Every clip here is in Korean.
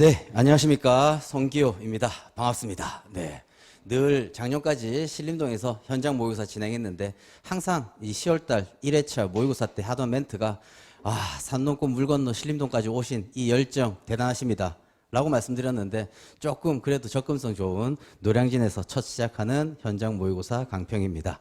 네, 안녕하십니까. 성기호입니다. 반갑습니다. 네. 늘 작년까지 신림동에서 현장 모의고사 진행했는데 항상 이 10월달 1회차 모의고사 때 하던 멘트가 아, 산 넘고 물 건너 신림동까지 오신 이 열정 대단하십니다. 라고 말씀드렸는데 조금 그래도 접근성 좋은 노량진에서 첫 시작하는 현장 모의고사 강평입니다.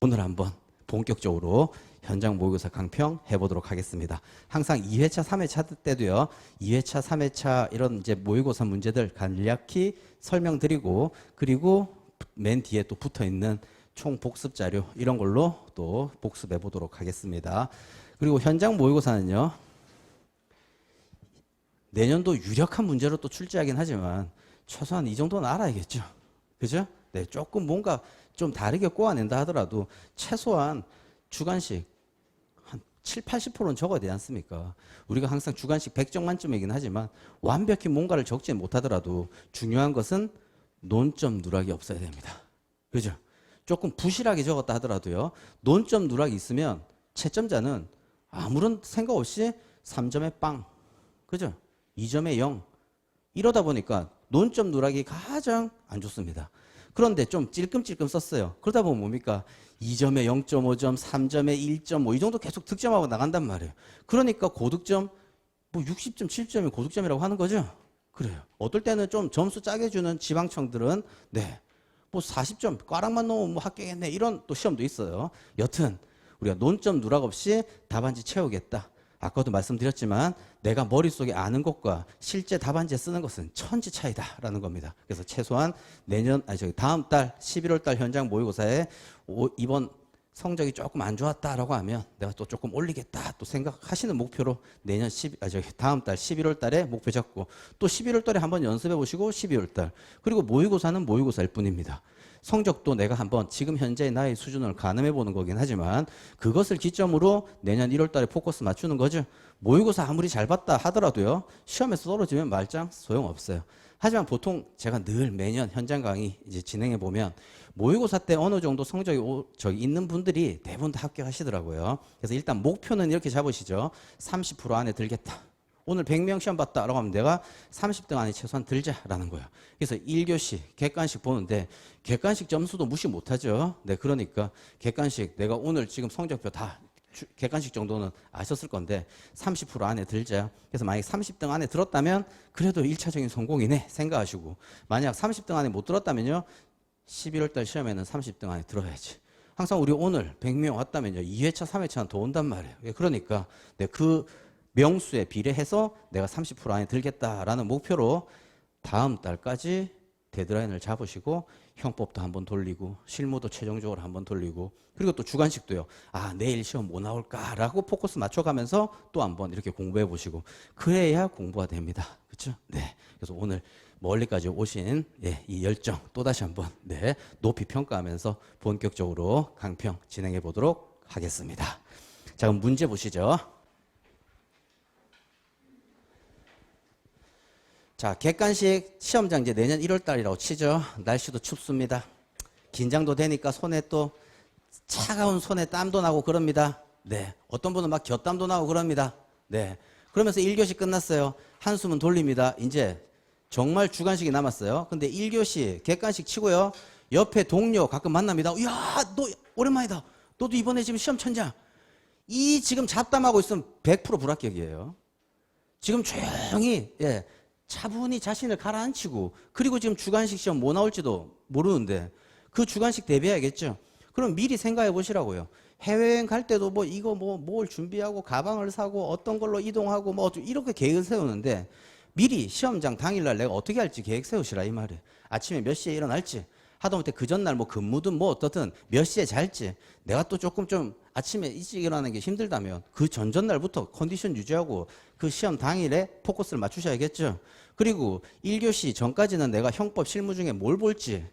오늘 한번 본격적으로 현장 모의고사 강평 해보도록 하겠습니다. 항상 2회차, 3회차 때도요, 2회차, 3회차 이런 이제 모의고사 문제들 간략히 설명드리고, 그리고 맨 뒤에 또 붙어 있는 총 복습 자료, 이런 걸로 또 복습해 보도록 하겠습니다. 그리고 현장 모의고사는요, 내년도 유력한 문제로 또 출제하긴 하지만, 최소한 이 정도는 알아야겠죠. 그죠? 네, 조금 뭔가 좀 다르게 꼬아낸다 하더라도 최소한 주관식 한 7, 80%는 적어야 되지 않습니까? 우리가 항상 주관식 100점 만점이긴 하지만 완벽히 뭔가를 적지 못하더라도 중요한 것은 논점 누락이 없어야 됩니다. 그죠? 조금 부실하게 적었다 하더라도요. 논점 누락이 있으면 채점자는 아무런 생각 없이 3점에 빵. 그죠? 2점에 0. 이러다 보니까 논점 누락이 가장 안 좋습니다. 그런데 좀 찔끔찔끔 썼어요. 그러다 보면 뭡니까? 2점에 0.5점, 3점에 1.5, 이 정도 계속 득점하고 나간단 말이에요. 그러니까 고득점, 뭐 60점, 7점이 고득점이라고 하는 거죠? 그래요. 어떨 때는 좀 점수 짜게 주는 지방청들은, 네. 뭐 40점, 꽈락만 넣으면 뭐 합격했네. 이런 또 시험도 있어요. 여튼, 우리가 논점 누락 없이 답안지 채우겠다. 아까도 말씀드렸지만 내가 머릿속에 아는 것과 실제 답안지에 쓰는 것은 천지 차이다라는 겁니다. 그래서 최소한 내년 아니 저기 다음 달 11월 달 현장 모의고사에 오, 이번 성적이 조금 안 좋았다라고 하면 내가 또 조금 올리겠다 또 생각하시는 목표로 내년 10, 아, 저기 다음 달 11월 달에 목표 잡고 또 11월 달에 한번 연습해 보시고 12월 달 그리고 모의고사는 모의고사일 뿐입니다. 성적도 내가 한번 지금 현재의 나의 수준을 가늠해 보는 거긴 하지만 그것을 기점으로 내년 1월 달에 포커스 맞추는 거죠. 모의고사 아무리 잘 봤다 하더라도요. 시험에서 떨어지면 말짱 소용없어요. 하지만 보통 제가 늘 매년 현장 강의 이제 진행해 보면 모의고사 때 어느 정도 성적이 오, 저기 있는 분들이 대부분 다 합격하시더라고요. 그래서 일단 목표는 이렇게 잡으시죠. 30% 안에 들겠다. 오늘 100명 시험 봤다라고 하면 내가 30등 안에 최소한 들자라는 거예요. 그래서 1교시 객관식 보는데 객관식 점수도 무시 못하죠. 네, 그러니까 객관식 내가 오늘 지금 성적표 다 주- 객관식 정도는 아셨을 건데 30% 안에 들자. 그래서 만약 30등 안에 들었다면 그래도 1차적인 성공이네 생각하시고 만약 30등 안에 못 들었다면요. 11월 달 시험에는 30등 안에 들어야지. 항상 우리 오늘 100명 왔다면요. 2회차, 3회차는 더 온단 말이에요. 예, 그러니까 네, 그 명수에 비례해서 내가 30% 안에 들겠다라는 목표로 다음 달까지 데드라인을 잡으시고 형법도 한번 돌리고 실무도 최종적으로 한번 돌리고 그리고 또 주관식도요. 아 내일 시험 뭐 나올까라고 포커스 맞춰가면서 또 한번 이렇게 공부해 보시고 그래야 공부가 됩니다. 그렇죠? 네. 그래서 오늘 멀리까지 오신 예, 이 열정 또 다시 한번 네, 높이 평가하면서 본격적으로 강평 진행해 보도록 하겠습니다. 자 그럼 문제 보시죠. 자, 객관식 시험장 이제 내년 1월 달이라고 치죠. 날씨도 춥습니다. 긴장도 되니까 손에 또 차가운 손에 땀도 나고 그럽니다. 네. 어떤 분은 막 곁땀도 나고 그럽니다. 네. 그러면서 1교시 끝났어요. 한숨은 돌립니다. 이제 정말 주관식이 남았어요. 근데 1교시 객관식 치고요. 옆에 동료 가끔 만납니다. 야, 너 오랜만이다. 너도 이번에 지금 시험 천장. 이 지금 잡담하고 있으면 100% 불합격이에요. 지금 조용히 예, 차분히 자신을 가라앉히고 그리고 지금 주관식 시험 뭐 나올지도 모르는데 그 주관식 대비해야겠죠. 그럼 미리 생각해 보시라고요. 해외여행 갈 때도 뭐 이거 뭐 뭘 준비하고 가방을 사고 어떤 걸로 이동하고 뭐 이렇게 계획을 세우는데 미리 시험장 당일날 내가 어떻게 할지 계획 세우시라 이 말이에요. 아침에 몇 시에 일어날지 하다못해 그 전날 뭐 근무든 뭐 어떻든 몇 시에 잘지 내가 또 조금 좀 아침에 일찍 일어나는 게 힘들다면 그 전전날부터 컨디션 유지하고 그 시험 당일에 포커스를 맞추셔야겠죠. 그리고 1교시 전까지는 내가 형법 실무 중에 뭘 볼지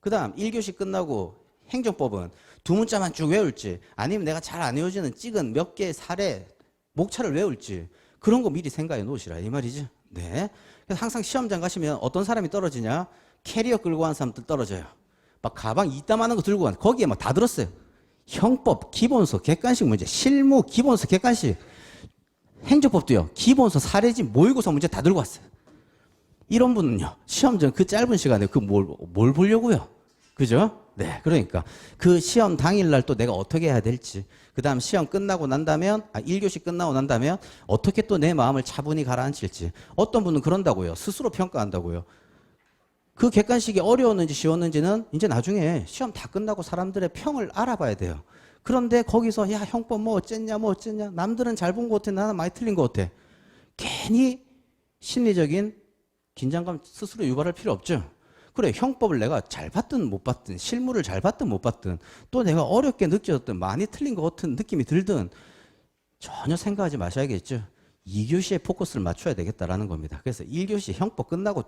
그 다음 1교시 끝나고 행정법은 두 문자만 쭉 외울지 아니면 내가 잘 안 외워지는 찍은 몇 개의 사례 목차를 외울지 그런 거 미리 생각해 놓으시라 이 말이죠. 네. 그래서 항상 시험장 가시면 어떤 사람이 떨어지냐 캐리어 끌고 간 사람들 떨어져요. 막 가방 이따만한 거 들고 간 거기에 막 다 들었어요. 형법 기본서 객관식 문제 실무 기본서 객관식 행정법도요 기본서 사례집 모의고사 문제 다 들고 왔어요. 이런 분은요, 시험 전 그 짧은 시간에 그 뭘, 뭘 보려고요? 그죠? 네, 그러니까 그 시험 당일날 또 내가 어떻게 해야 될지, 그 다음 시험 끝나고 난다면, 아, 1교시 끝나고 난다면 어떻게 또 내 마음을 차분히 가라앉힐지. 어떤 분은 그런다고요. 스스로 평가한다고요. 그 객관식이 어려웠는지 쉬웠는지는 이제 나중에 시험 다 끝나고 사람들의 평을 알아봐야 돼요. 그런데 거기서 야 형법 뭐 어쨌냐 뭐 어쨌냐 남들은 잘 본 것 같아 나는 많이 틀린 것 같아 괜히 심리적인 긴장감 스스로 유발할 필요 없죠. 그래 형법을 내가 잘 봤든 못 봤든 실물을 잘 봤든 못 봤든 또 내가 어렵게 느껴졌든 많이 틀린 것 같은 느낌이 들든 전혀 생각하지 마셔야겠죠. 2교시에 포커스를 맞춰야 되겠다라는 겁니다. 그래서 1교시 형법 끝나고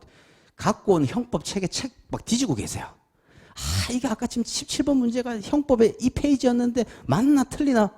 갖고 온 형법 책에 책 막 뒤지고 계세요. 아, 이게 아까 지금 17번 문제가 형법의 이 페이지였는데 맞나 틀리나?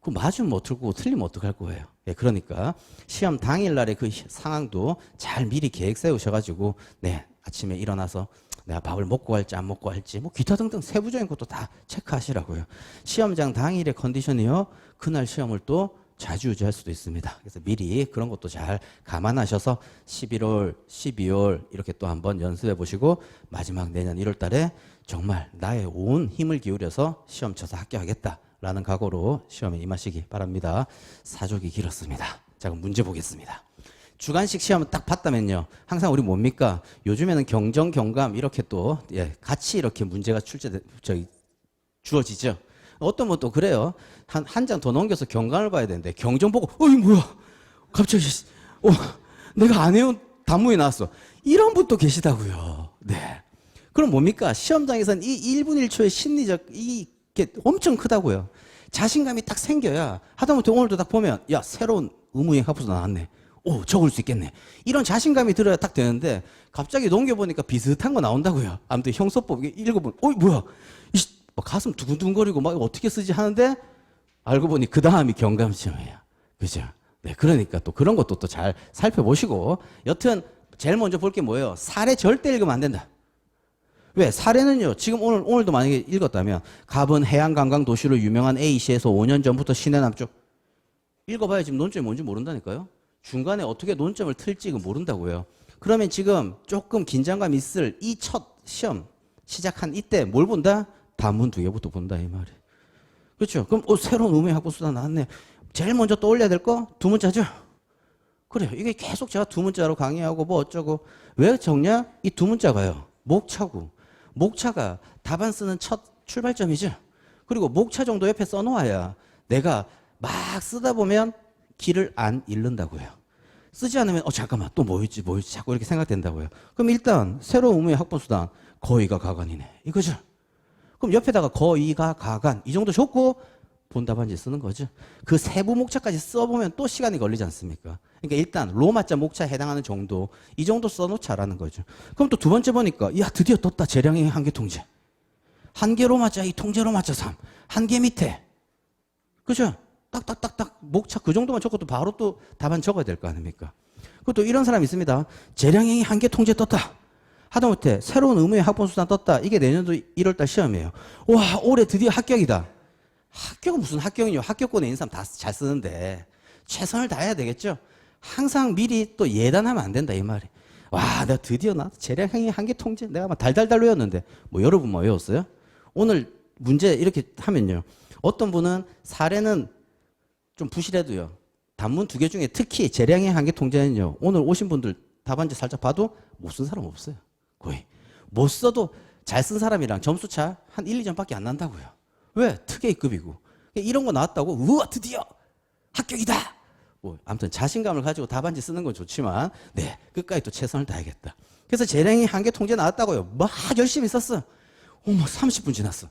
그 맞으면 뭐 어떡하고 틀리면 어떡할 거예요. 예, 그러니까 시험 당일 날의 그 시- 상황도 잘 미리 계획 세우셔 가지고 네 아침에 일어나서 내가 밥을 먹고 갈지 안 먹고 갈지 뭐 기타 등등 세부적인 것도 다 체크하시라고요. 시험장 당일의 컨디션이요. 그날 시험을 또 좌지우지할 수도 있습니다. 그래서 미리 그런 것도 잘 감안하셔서 11월, 12월 이렇게 또 한번 연습해 보시고 마지막 내년 1월 달에 정말 나의 온 힘을 기울여서 시험 쳐서 합격하겠다라는 각오로 시험에 임하시기 바랍니다. 사족이 길었습니다. 자, 그럼 문제 보겠습니다. 주관식 시험을 딱 봤다면요. 항상 우리 뭡니까? 요즘에는 경정, 경감 이렇게 또 예, 같이 이렇게 문제가 출제 저기 주어지죠. 어떤 분 또 그래요. 한 한 장 더 넘겨서 경감을 봐야 되는데 경정 보고 어이 뭐야? 갑자기 어 내가 안 해온 단문이 나왔어. 이런 분도 계시다고요. 네. 그럼 뭡니까? 시험장에서는 이 1분 1초의 심리적 이게 엄청 크다고요. 자신감이 딱 생겨야 하다못해 오늘도 딱 보면 야 새로운 의무행 합부서 나왔네. 오 적을 수 있겠네. 이런 자신감이 들어야 딱 되는데 갑자기 넘겨보니까 비슷한 거 나온다고요. 아무튼 형소법 읽어보면 어이 뭐야? 이 막 가슴 두근두근거리고 막 어떻게 쓰지 하는데 알고 보니 그 다음이 경감 시험이에요. 그죠? 네, 그러니까 또 그런 것도 또 잘 살펴보시고 여튼 제일 먼저 볼 게 뭐예요? 사례 절대 읽으면 안 된다. 왜? 사례는요, 지금 오늘, 오늘도 만약에 읽었다면, 갑은 해양관광 도시로 유명한 A시에서 5년 전부터 시내 남쪽. 읽어봐야 지금 논점이 뭔지 모른다니까요? 중간에 어떻게 논점을 틀지 그 모른다고요. 그러면 지금 조금 긴장감 있을 이 첫 시험 시작한 이때 뭘 본다? 단문 두 개부터 본다, 이 말이. 그렇죠? 그럼, 어, 새로운 학부 수단 나왔네. 제일 먼저 떠올려야 될 거 두 문자죠? 그래요. 이게 계속 제가 두 문자로 강의하고 뭐 어쩌고. 왜 적냐? 이 두 문자가요. 목차고. 목차가 답안 쓰는 첫 출발점이죠. 그리고 목차 정도 옆에 써놓아야 내가 막 쓰다 보면 길을 안 잃는다고요. 쓰지 않으면 어 잠깐만 또 뭐였지 뭐였지 자꾸 이렇게 생각된다고요. 그럼 일단 새로운 의무의 학번수단 거의가 가관이네 이거죠. 그럼 옆에다가 거의가 가관 이 정도 좋고 본답안지 쓰는 거죠. 그 세부 목차까지 써보면 또 시간이 걸리지 않습니까? 그러니까 일단 로마자 목차에 해당하는 정도 이 정도 써놓자라는 거죠. 그럼 또 두 번째 보니까 야 드디어 떴다 재량의 한계 통제. 한계 로마자 이 통제 로마자 3. 한계 밑에. 그죠? 딱딱딱딱 목차 그 정도만 적어도 바로 또 답안 적어야 될 거 아닙니까? 그것도 이런 사람이 있습니다. 재량행위 한계 통제 떴다. 하다못해 새로운 의무의 학번수단 떴다. 이게 내년도 1월달 시험이에요. 와 올해 드디어 합격이다. 합격은 무슨 합격이요? 합격권에 있는 사람 다 잘 쓰는데 최선을 다해야 되겠죠. 항상 미리 또 예단하면 안 된다 이 말이. 와, 내가 드디어 나 재량행위 한계 통제 내가 막 달달달 외웠는데 뭐 여러분 뭐 외웠어요? 오늘 문제 이렇게 하면요. 어떤 분은 사례는 좀 부실해도요. 단문 두 개 중에 특히 재량의 한계 통제는요. 오늘 오신 분들 답안지 살짝 봐도 못 쓴 사람 없어요. 거의. 못 써도 잘 쓴 사람이랑 점수 차 한 1, 2점밖에 안 난다고요. 왜? 특혜급이고. 이런 거 나왔다고 우와 드디어 합격이다. 뭐 아무튼 자신감을 가지고 답안지 쓰는 건 좋지만 네 끝까지 또 최선을 다하겠다. 그래서 재량이 한계 통제 나왔다고요. 막 열심히 썼어. 어머 30분 지났어.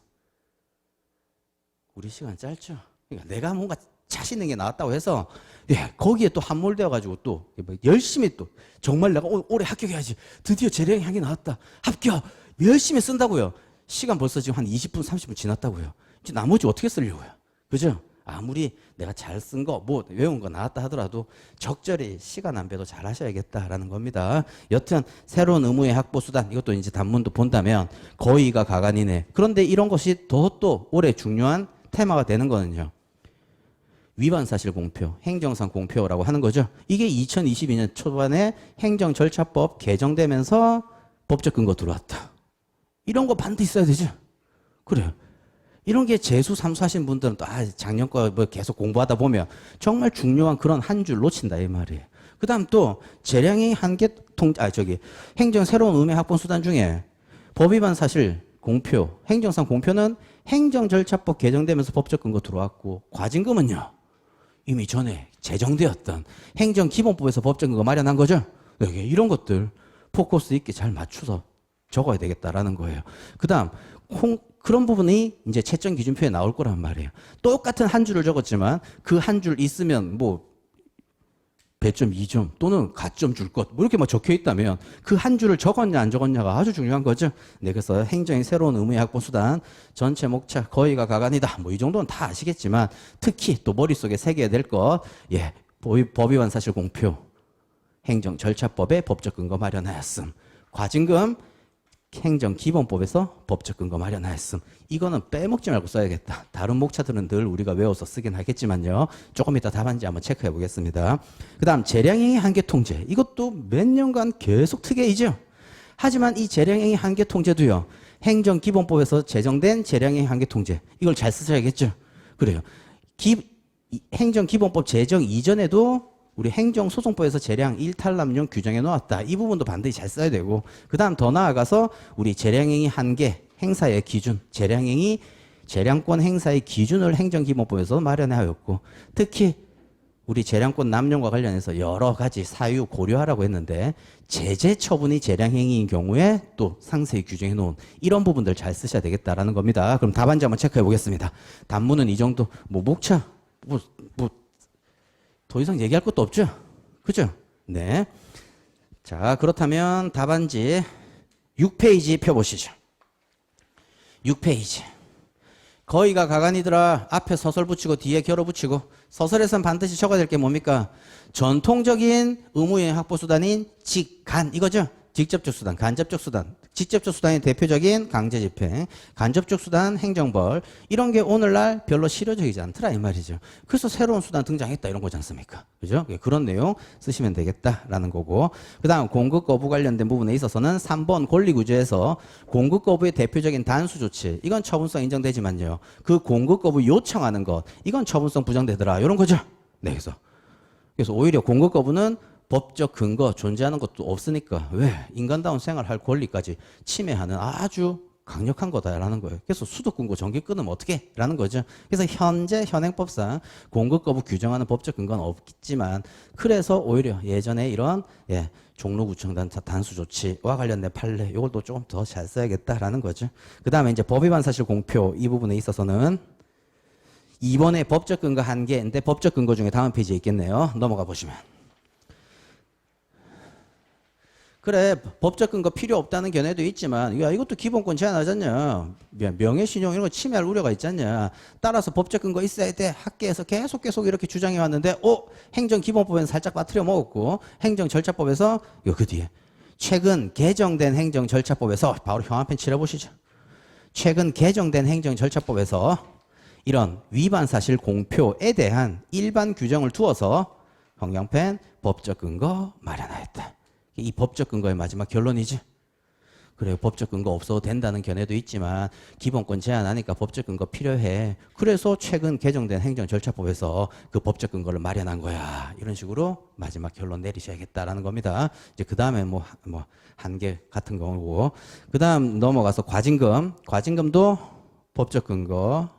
우리 시간 짧죠. 그러니까 내가 뭔가 자신 있는 게 나왔다고 해서 예 거기에 또 함몰되어 가지고 또뭐 열심히 또 정말 내가 오- 올해 합격해야지. 드디어 재량이 한게 나왔다. 합격. 열심히 쓴다고요. 시간 벌써 지금 한 20분 30분 지났다고요. 이제 나머지 어떻게 쓰려고요? 그죠? 아무리 내가 잘 쓴 거, 뭐 외운 거 나왔다 하더라도 적절히 시간 안배도 잘 하셔야겠다라는 겁니다. 여튼 새로운 의무의 학보 수단 이것도 이제 단문도 본다면 거의가 가관이네. 그런데 이런 것이 더 또 올해 중요한 테마가 되는 거는요. 위반 사실 공표, 행정상 공표라고 하는 거죠. 이게 2022년 초반에 행정 절차법 개정되면서 법적 근거 들어왔다. 이런 거 반드시 있어야 되죠. 그래요. 이런 게 재수 삼수하신 분들은 또 아, 작년 거 뭐 계속 공부하다 보면 정말 중요한 그런 한 줄 놓친다 이 말이에요. 그다음 또 재량의 한계 통, 아 저기 행정 새로운 음해 학본 수단 중에 법 위반 사실 공표, 행정상 공표는 행정 절차법 개정되면서 법적 근거 들어왔고 과징금은요 이미 전에 제정되었던 행정기본법에서 법적 근거 마련한 거죠. 여기 이런 것들 포커스 있게 잘 맞춰서 적어야 되겠다라는 거예요. 그다음 콩 그런 부분이 이제 채점 기준표에 나올 거란 말이에요. 똑같은 한 줄을 적었지만 그 한 줄 있으면 뭐 배점 2점 또는 가점 줄 것, 뭐 이렇게 막 적혀 있다면 그 한 줄을 적었냐 안 적었냐가 아주 중요한 거죠. 네, 그래서 행정의 새로운 의무의 확보 수단, 전체 목차 거의가 가관이다. 뭐 이 정도는 다 아시겠지만 특히 또 머릿속에 새겨야 될 것, 예, 법위- 법위반 사실 공표, 행정 절차법의 법적 근거 마련하였음, 과징금 행정 기본법에서 법적 근거 마련하였음. 이거는 빼먹지 말고 써야겠다. 다른 목차들은 늘 우리가 외워서 쓰긴 하겠지만요. 조금 이따 답안지 한번 체크해 보겠습니다. 그 다음 재량행위 한계 통제. 이것도 몇 년간 계속 특혜이죠. 하지만 이 재량행위 한계 통제도요. 행정 기본법에서 제정된 재량행위 한계 통제. 이걸 잘 쓰셔야겠죠. 그래요. 기, 이 행정 기본법 제정 이전에도 우리 행정소송법에서 재량 일탈남용 규정해 놓았다. 이 부분도 반드시 잘 써야 되고, 그 다음 더 나아가서 우리 재량행위 한계, 행사의 기준, 재량행위, 재량권 행사의 기준을 행정기본법에서 마련하였고, 특히 우리 재량권 남용과 관련해서 여러 가지 사유 고려하라고 했는데, 제재 처분이 재량행위인 경우에 또 상세히 규정해 놓은 이런 부분들 잘 쓰셔야 되겠다라는 겁니다. 그럼 답안지 한번 체크해 보겠습니다. 단문은 이 정도, 뭐 목차, 뭐, 뭐, 더 이상 얘기할 것도 없죠? 그죠? 네. 자, 그렇다면 답안지 6페이지 펴보시죠. 6페이지. 거의가 가관이더라. 앞에 서설 붙이고 뒤에 결어 붙이고 서설에선 반드시 적어야 될 게 뭡니까? 전통적인 의무의 확보 수단인 직간 이거죠. 직접적 수단, 간접적 수단. 직접적 수단의 대표적인 강제 집행, 간접적 수단 행정벌 이런 게 오늘날 별로 실효적이지 않더라 이 말이죠. 그래서 새로운 수단 등장했다 이런 거지 않습니까? 그죠? 예, 그런 내용 쓰시면 되겠다라는 거고. 그다음 공급 거부 관련된 부분에 있어서는 3번 권리 구조에서 공급 거부의 대표적인 단수 조치 이건 처분성 인정되지만요. 그 공급 거부 요청하는 것 이건 처분성 부정되더라 이런 거죠. 네, 그래서 그래서 오히려 공급 거부는 법적 근거 존재하는 것도 없으니까 왜 인간다운 생활할 권리까지 침해하는 아주 강력한 거다라는 거예요. 그래서 수도 끊고 전기 끊으면 어떻게? 라는 거죠. 그래서 현재 현행법상 공급 거부 규정하는 법적 근거는 없지만 그래서 오히려 예전에 이런 예, 종로구청 단 단수 조치와 관련된 판례 이걸 또 조금 더 잘 써야겠다라는 거죠. 그 다음에 이제 법위반 사실 공표 이 부분에 있어서는 이번에 법적 근거 한 개인데 법적 근거 중에 다음 페이지에 있겠네요. 넘어가 보시면. 그래 법적 근거 필요 없다는 견해도 있지만 야 이것도 기본권 제한하잖냐. 명예신용 이런 거 침해할 우려가 있잖냐. 따라서 법적 근거 있어야 돼. 학계에서 계속 계속 이렇게 주장해 왔는데 어 행정기본법에는 살짝 빠뜨려 먹었고 행정절차법에서 요 그 뒤에 최근 개정된 행정절차법에서 바로 형한편 칠해보시죠. 최근 개정된 행정절차법에서 이런 위반 사실 공표에 대한 일반 규정을 두어서 형량펜 법적 근거 마련하였다. 이 법적 근거의 마지막 결론이지. 그래요. 법적 근거 없어도 된다는 견해도 있지만 기본권 제한하니까 법적 근거 필요해. 그래서 최근 개정된 행정 절차법에서 그 법적 근거를 마련한 거야. 이런 식으로 마지막 결론 내리셔야겠다라는 겁니다. 이제 그 다음에 뭐, 뭐, 한계 같은 거고. 그 다음 넘어가서 과징금. 과징금도 법적 근거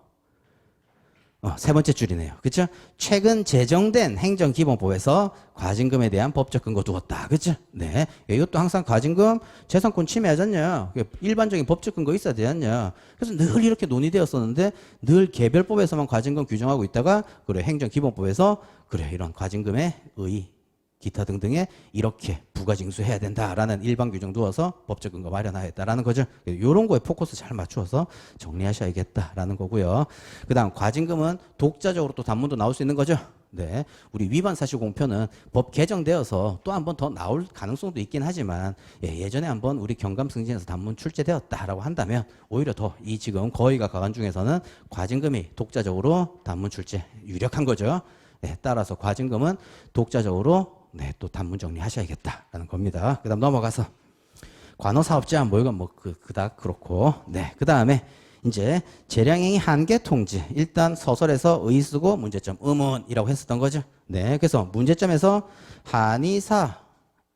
어, 세 번째 줄이네요. 그렇죠? 최근 제정된 행정기본법에서 과징금에 대한 법적 근거 두었다. 그렇죠? 네. 이것도 항상 과징금 재산권 침해하잖냐. 일반적인 법적 근거 있어야 되잖냐. 그래서 늘 이렇게 논의되었었는데 늘 개별법에서만 과징금 규정하고 있다가 그래 행정기본법에서 그래 이런 과징금의 의 기타 등등에 이렇게 부가징수 해야 된다라는 일반 규정 두어서 법적 근거 마련하였다라는 거죠. 이런 거에 포커스 잘 맞추어서 정리하셔야겠다라는 거고요. 그다음 과징금은 독자적으로 또 단문도 나올 수 있는 거죠. 네, 우리 위반 사실 공표는 법 개정되어서 또 한 번 더 나올 가능성도 있긴 하지만 예, 예전에 한 번 우리 경감 승진에서 단문 출제되었다라고 한다면 오히려 더 이 지금 거의가 가관 중에서는 과징금이 독자적으로 단문 출제 유력한 거죠. 네, 따라서 과징금은 독자적으로 네, 또 단문 정리하셔야겠다라는 겁니다. 그다음 넘어가서 관어 사업자 뭐 이건 뭐 그, 그닥 그렇고 네, 그다음에 이제 재량행위 한계 통지 일단 서설에서 의쓰고 문제점 의문이라고 했었던 거죠. 네, 그래서 문제점에서 한의사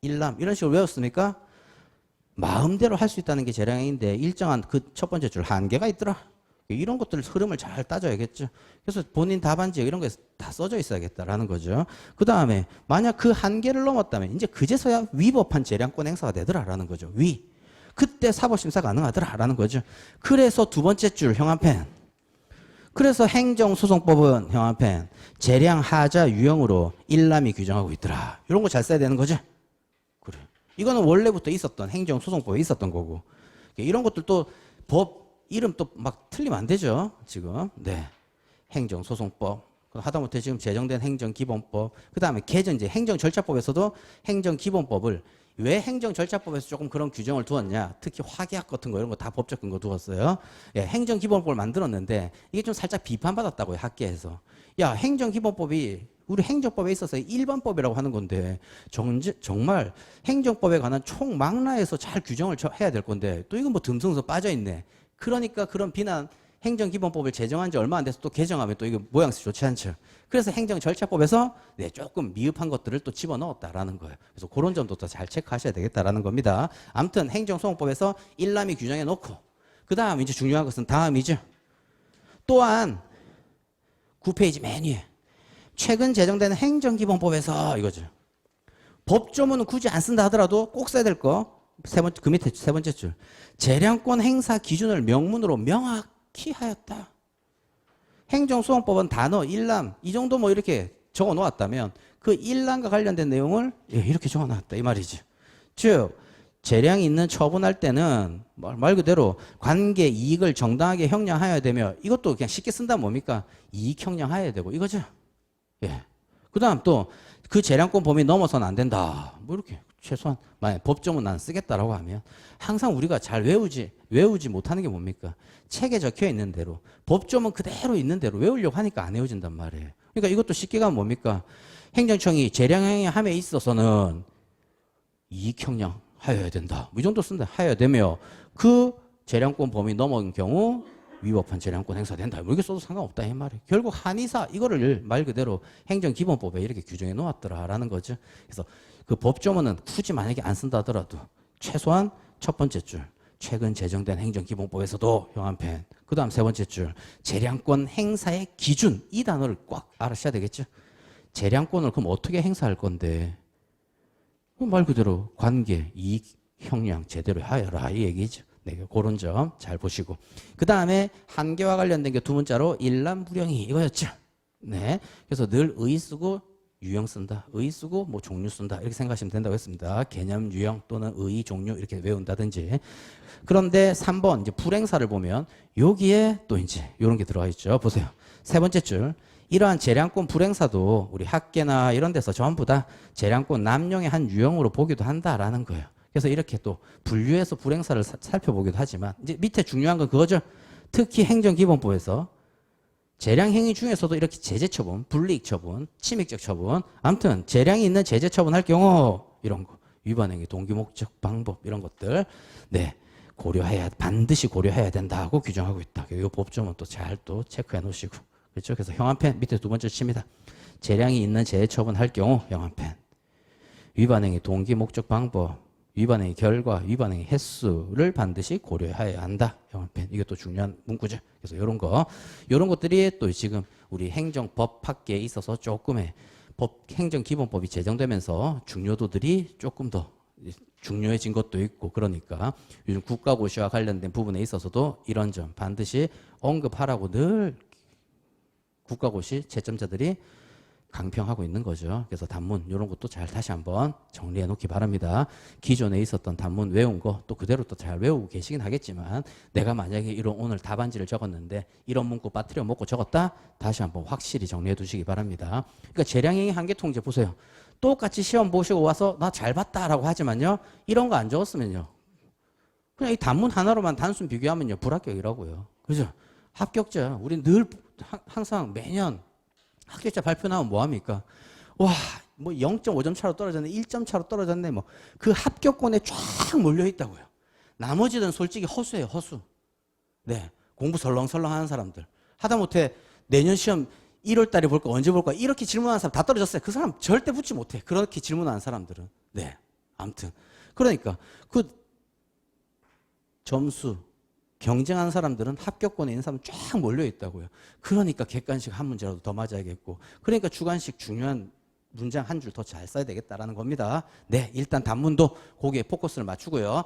일람 이런 식으로 외웠습니까? 마음대로 할 수 있다는 게 재량행위인데 일정한 그 첫 번째 줄 한계가 있더라. 이런 것들 흐름을 잘 따져야겠죠. 그래서 본인 답안지 이런 거에 다 써져 있어야겠다라는 거죠. 그 다음에 만약 그 한계를 넘었다면 이제 그제서야 위법한 재량권 행사가 되더라라는 거죠. 위. 그때 사법심사 가능하더라라는 거죠. 그래서 두 번째 줄 형한펜. 그래서 행정소송법은 형한펜 재량 하자 유형으로 일람이 규정하고 있더라. 이런 거 잘 써야 되는 거죠. 그래. 이거는 원래부터 있었던 행정소송법에 있었던 거고 이런 것들 또법 이름 또 막 틀리면 안 되죠. 지금 네 행정소송법 하다못해 지금 제정된 행정기본법 그 다음에 개정 이제 행정절차법에서도 행정기본법을 왜 행정절차법에서 조금 그런 규정을 두었냐 특히 화계약 같은 거 이런 거 다 법적 근거 두었어요. 예, 행정기본법을 만들었는데 이게 좀 살짝 비판받았다고요 학계에서 야 행정기본법이 우리 행정법에 있어서 일반법이라고 하는 건데 정, 정말 행정법에 관한 총망라에서 잘 규정을 쳐- 해야 될 건데 또 이건 뭐 듬성서 빠져 있네. 그러니까 그런 비난 행정기본법을 제정한 지 얼마 안 돼서 또 개정하면 또 이거 모양새 좋지 않죠. 그래서 행정절차법에서 네, 조금 미흡한 것들을 또 집어넣었다라는 거예요. 그래서 그런 점도 더 잘 체크하셔야 되겠다라는 겁니다. 아무튼 행정소송법에서 일람이 규정해 놓고 그 다음 이제 중요한 것은 다음이죠. 또한 9페이지 맨 위에 최근 제정된 행정기본법에서 이거죠. 법조문은 굳이 안 쓴다 하더라도 꼭 써야 될 거. 세 번째, 그 밑에 세 번째 줄. 재량권 행사 기준을 명문으로 명확히 하였다. 행정소송법은 단어, 일람, 이 정도 뭐 이렇게 적어 놓았다면 그 일람과 관련된 내용을 예, 이렇게 적어 놨다. 이 말이지. 즉, 재량이 있는 처분할 때는 말, 말 그대로 관계 이익을 정당하게 형량하여야 되며 이것도 그냥 쉽게 쓴다 뭡니까? 이익 형량하여야 되고 이거죠. 예. 그 다음 또 그 재량권 범위 넘어서는 안 된다. 뭐 이렇게 최소한 만약 법정은 난 쓰겠다라고 하면 항상 우리가 잘 외우지 외우지 못하는 게 뭡니까? 책에 적혀 있는 대로 법조문 그대로 있는 대로 외우려고 하니까 안 외워진단 말이에요. 그러니까 이것도 쉽게 가면 뭡니까? 행정청이 재량행위 함에 있어서는 이익형량 하여야 된다. 뭐이 정도 쓴다. 하여야 되며 그 재량권 범위 넘은 경우 위법한 재량권 행사된다. 뭐 이렇게 써도 상관없다 이 말이에요. 결국 한의사 이거를 말 그대로 행정기본법에 이렇게 규정해 놓았더라라는 거죠. 그래서 그 법조문은 굳이 만약에 안 쓴다 하더라도 최소한 첫 번째 줄 최근 제정된 행정기본법에서도 형한펜 그 다음 세 번째 줄 재량권 행사의 기준 이 단어를 꽉 알아셔야 되겠죠. 재량권을 그럼 어떻게 행사할 건데 그말 그대로 관계, 이익, 형량 제대로 하여라 이 얘기죠. 네, 그런 점 잘 보시고 그 다음에 한계와 관련된 게 두 문자로 일람불영이 이거였죠. 네, 그래서 늘 의 쓰고 유형 쓴다, 의 쓰고 뭐 종류 쓴다 이렇게 생각하시면 된다고 했습니다. 개념 유형 또는 의 종류 이렇게 외운다든지. 그런데 3번 이제 불행사를 보면 여기에 또 이제 이런 게 들어가 있죠. 보세요. 세 번째 줄. 이러한 재량권 불행사도 우리 학계나 이런 데서 전부 다 재량권 남용의 한 유형으로 보기도 한다라는 거예요. 그래서 이렇게 또 분류해서 불행사를 사- 살펴보기도 하지만 이제 밑에 중요한 건 그거죠. 특히 행정기본법에서 재량 행위 중에서도 이렇게 제재 처분, 불이익 처분, 침익적 처분, 아무튼 재량이 있는 제재 처분할 경우 이런 거 위반 행위 동기 목적 방법 이런 것들 네 고려해야 반드시 고려해야 된다고 규정하고 있다. 이 법조문 또 잘 또 체크해 놓으시고 그렇죠. 그래서 형한펜 밑에 두 번째 칩니다. 재량이 있는 제재 처분할 경우 형한펜 위반 행위 동기 목적 방법 위반 행위 결과 위반 행위 횟수를 반드시 고려해야 한다. 이게 또 중요한 문구죠. 그래서 이런 거 이런 것들이 또 지금 우리 행정법 학계에 있어서 조금의 법 행정기본법이 제정되면서 중요도들이 조금 더 중요해진 것도 있고 그러니까 요즘 국가고시와 관련된 부분에 있어서도 이런 점 반드시 언급하라고 늘 국가고시 채점자들이 강평하고 있는 거죠. 그래서 단문 이런 것도 잘 다시 한번 정리해 놓기 바랍니다. 기존에 있었던 단문 외운 거 또 그대로 또 잘 외우고 계시긴 하겠지만 내가 만약에 이런 오늘 답안지를 적었는데 이런 문구 빠뜨려 먹고 적었다 다시 한번 확실히 정리해 두시기 바랍니다. 그러니까 재량행위 한계 통제 보세요. 똑같이 시험 보시고 와서 나 잘 봤다라고 하지만요 이런 거 안 적었으면요 그냥 이 단문 하나로만 단순 비교하면요 불합격이라고요. 그죠? 합격자 우리 늘 하- 항상 매년 합격자 발표 나오면 뭐 합니까? 와, 뭐 0.5점 차로 떨어졌네, 1점 차로 떨어졌네, 뭐 그 합격권에 쫙 몰려 있다고요. 나머지는 솔직히 허수예요, 허수. 네, 공부 설렁설렁 하는 사람들. 하다못해 내년 시험 1월 달에 볼까, 언제 볼까, 이렇게 질문하는 사람 다 떨어졌어요. 그 사람 절대 붙지 못해. 그렇게 질문하는 사람들은. 네, 아무튼. 그러니까 그 점수, 경쟁하는 사람들은 합격권에 있는 사람 쫙 몰려 있다고요. 그러니까 객관식 한 문제라도 더 맞아야겠고, 그러니까 주관식 중요한 문장 한 줄 더 잘 써야 되겠다라는 겁니다. 네, 일단 단문도 거기에 포커스를 맞추고요.